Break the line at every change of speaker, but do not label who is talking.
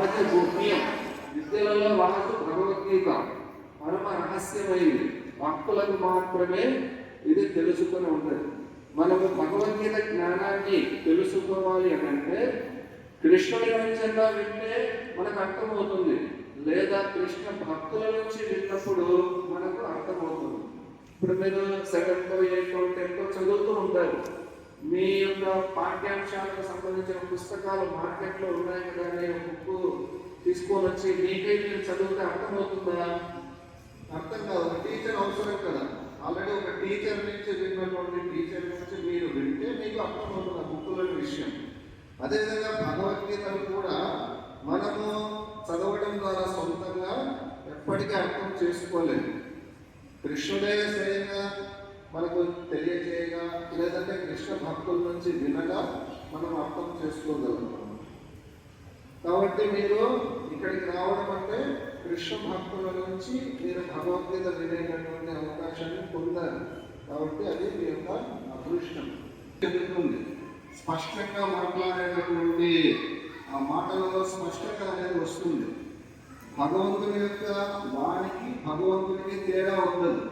గోప్యం విద్యలలో వాళ్ళకు భగవద్గీత. పరమ రహస్యమైనది. భక్తులకు మాత్రమే ఇది తెలుసుకొని ఉంటుంది మనము భగవద్గీత జ్ఞానాన్ని తెలుసుకోవాలి అని అంటే కృష్ణుడి నుంచైనా వింటే మనకు అర్థమవుతుంది. లేదా కృష్ణ భక్తుల నుంచి విన్నప్పుడు మనకు అర్థమవుతుంది. ఇప్పుడు మీరు సెవెంత్ ఎయిత్ టెన్త్ చదువుతూ ఉంటారు. మీ యొక్క పాఠ్యాంశాలకు సంబంధించిన పుస్తకాలు మార్కెట్లో ఉన్నాయి కదా అనే బుక్ తీసుకొని వచ్చి మీకై మీరు చదివితే అర్థమవుతుందా? అర్థం కాదు టీచర్ అవసరం కదా. ఆల్రెడీ ఒక టీచర్ నుంచి విన్నటువంటి టీచర్ నుంచి మీరు వింటే మీకు అర్థమవుతుంది ఆ బుక్కులని విషయం. అదేవిధంగా భగవద్గీతను కూడా మనము చదవడం ద్వారా సొంతంగా ఎప్పటికీ అర్థం చేసుకోలేదు కృష్ణుడే మనకు తెలియజేయగా లేదంటే కృష్ణ భక్తుల నుంచి వినగా మనం అర్థం చేసుకోగలుగుతాం. కాబట్టి మీరు ఇక్కడికి రావడం అంటే కృష్ణ భక్తుల నుంచి మీరు భగవద్గీత వినేటటువంటి అవకాశాన్ని పొందారు కాబట్టి అది మీ యొక్క అదృష్టం. చెబుతుంది స్పష్టంగా మాట్లాడేటటువంటి ఆ మాటలలో స్పష్టత అనేది వస్తుంది. భగవంతుని యొక్క వానికి భగవంతునికి తేడా ఉండదు.